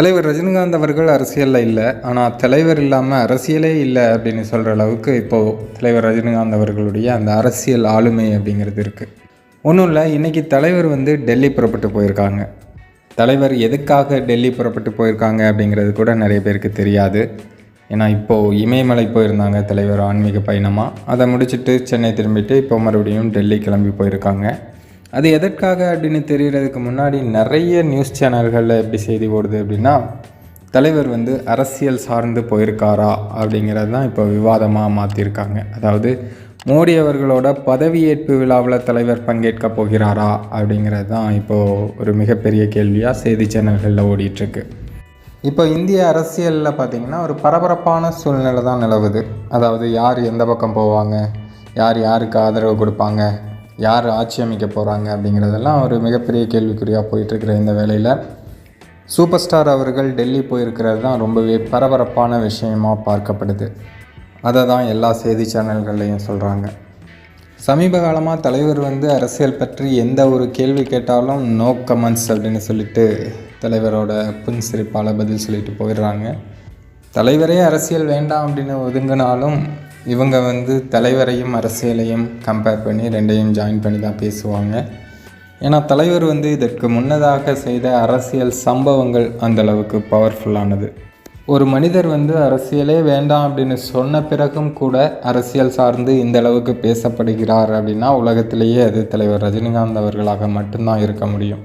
தலைவர் ரஜினிகாந்த் அவர்கள் அரசியலில் இல்லை. ஆனால் தலைவர் இல்லாமல் அரசியலே இல்லை அப்படின்னு சொல்கிற அளவுக்கு இப்போது தலைவர் ரஜினிகாந்த் அவர்களுடைய அந்த அரசியல் ஆளுமை அப்படிங்கிறது இருக்குது ஒன்றும் இல்லை இன்றைக்கி தலைவர் வந்து டெல்லி புறப்பட்டு போயிருக்காங்க. தலைவர் எதுக்காக டெல்லி புறப்பட்டு போயிருக்காங்க அப்படிங்கிறது கூட நிறைய பேருக்கு தெரியாது. ஏன்னா இப்போது இமயமலை போயிருந்தாங்க தலைவர் ஆன்மீக பயணமாக அதை முடிச்சுட்டு சென்னை திரும்பிட்டு இப்போ மறுபடியும் டெல்லி கிளம்பி போயிருக்காங்க. அது எதற்காக அப்படின்னு தெரிகிறதுக்கு முன்னாடி நிறைய நியூஸ் சேனல்களில் எப்படி செய்தி ஓடுது அப்படின்னா தலைவர் வந்து அரசியல் சார்ந்து போயிருக்காரா அப்படிங்கிறது தான் இப்போ விவாதமாக மாற்றிருக்காங்க அதாவது மோடி அவர்களோட பதவியேற்பு விழாவில் தலைவர் பங்கேற்க போகிறாரா அப்படிங்கிறது தான் இப்போது ஒரு மிகப்பெரிய கேள்வியாக செய்தி சேனல்களில் ஓடிட்டுருக்கு. இப்போ இந்திய அரசியலில் பார்த்திங்கன்னா ஒரு பரபரப்பான சூழ்நிலை தான் நிலவுது. அதாவது யார் எந்த பக்கம் போவாங்க? யார் யாருக்கு ஆதரவு கொடுப்பாங்க? யார் ஆட்சி அமைக்க போகிறாங்க அப்படிங்கிறதெல்லாம் ஒரு மிகப்பெரிய கேள்விக்குறியாக போயிட்டுருக்கிற இந்த வேலையில் சூப்பர் ஸ்டார் அவர்கள் டெல்லி போயிருக்கிறது தான் ரொம்பவே பரபரப்பான விஷயமாக பார்க்கப்படுது. அதை தான் எல்லா செய்தி சேனல்கள்லையும் சொல்கிறாங்க சமீப காலமாக தலைவர் வந்து அரசியல் பற்றி எந்த ஒரு கேள்வி கேட்டாலும் நோ கமெண்ட்ஸ் அப்படின்னு சொல்லிட்டு தலைவரோட புன்சிரிப்பால் பதில் சொல்லிட்டு போயிடுறாங்க. தலைவரே அரசியல் வேண்டாம் அப்படின்னு ஒதுங்கினாலும் இவங்க வந்து தலைவரையும் அரசியலையும் கம்பேர் பண்ணி ரெண்டையும் ஜாயின் பண்ணி தான் பேசுவாங்க. ஏன்னா தலைவர் வந்து இதற்கு முன்னதாக செய்த அரசியல் சம்பவங்கள் அந்த அளவுக்கு பவர்ஃபுல்லானது ஒரு மனிதர் வந்து அரசியலே வேண்டாம் அப்படின்னு சொன்ன பிறகும் கூட அரசியல் சார்ந்து இந்த அளவுக்கு பேசப்படுகிறார் அப்படின்னா உலகத்திலேயே அது தலைவர் ரஜினிகாந்த் அவர்களாக மட்டும்தான் இருக்க முடியும்.